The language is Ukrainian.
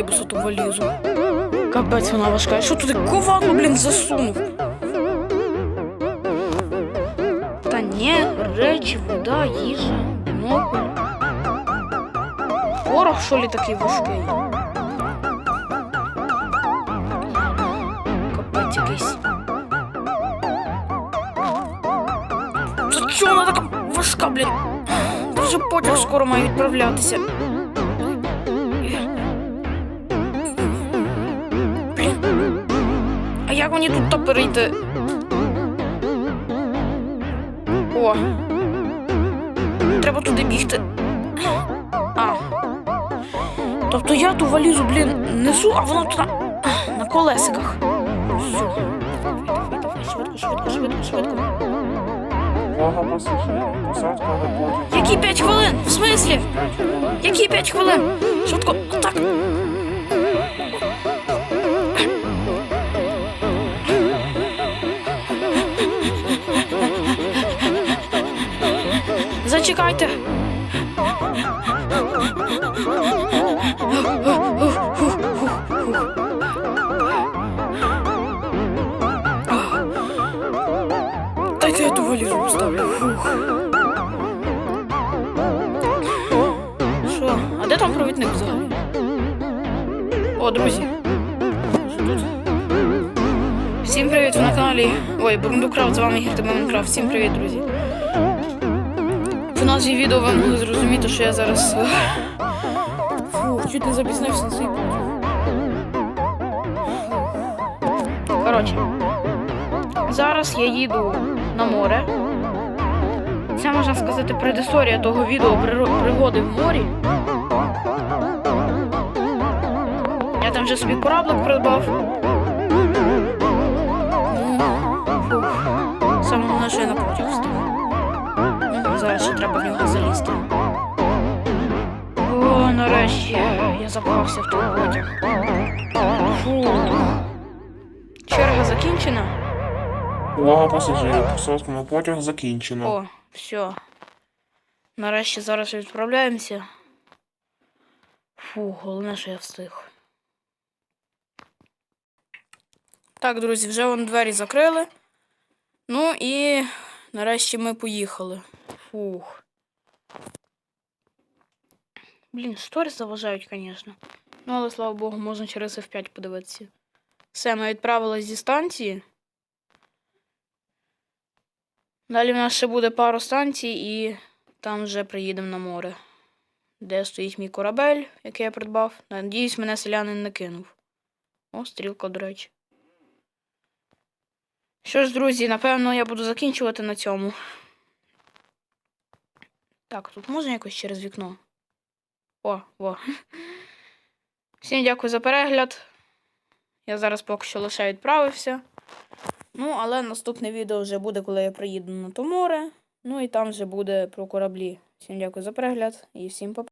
тролейбуса ту валізу. Капець вона важка. Я Що туди ковадло, блін, засунув? Та ні, речі, вода, їжа, бінокль. Порох, що лі такий важкий? Капець якийсь. Це чого вона така важка, блін? Та вже потяг скоро має відправлятися. Як мені тут то перейти? О. Треба туди бігти. А. Тобто я ту валізу, блін, несу, а вона тут на, на колесиках. Все. Швидко, швидко, швидко, швидко. Які 5 хвилин? В смислі? Які 5 хвилин? Швидко, так. Зачекайте. Дайте я ту валізу поставлю. Фух. Що? А де там провідник взагалі? О, друзі. Всім привіт, ви на каналі. Ой, Бурундукрав, з вами Ігор тебе Всім привіт, друзі. В назві відео ви могли зрозуміти, що я зараз. е, Фух, чуть не запізнився на свій. Коротше. Зараз я їду на море. Це можна сказати предісторія того відео пригоди в морі. Я там вже собі кораблик придбав. Ну. Саме головне, що я на треба в нього залізти. О, нарешті я запався в той потяг. Фух. Черга закінчена. Увага пасажирів, посадка на потяг закінчена. О, все. Нарешті зараз відправляємося. Фу, головне, що я встиг. Так, друзі, вже вон двері закрили. Ну і нарешті ми поїхали. Фух. Блін, штори заважають, звісно. Ну, але слава Богу, можна через F5 подивитися. Все, ми відправились зі станції. Далі в нас ще буде пару станцій, і там вже приїдемо на море, де стоїть мій корабель, який я придбав. Надіюсь, мене селянин не кинув. О, стрілка, до речі. Що ж, друзі, напевно, я буду закінчувати на цьому. Так, тут можна якось через вікно? О, о. Всім дякую за перегляд. Я зараз поки що лише відправився. Ну, але наступне відео вже буде, коли я приїду на то море. Ну і там вже буде про кораблі. Всім дякую за перегляд і всім па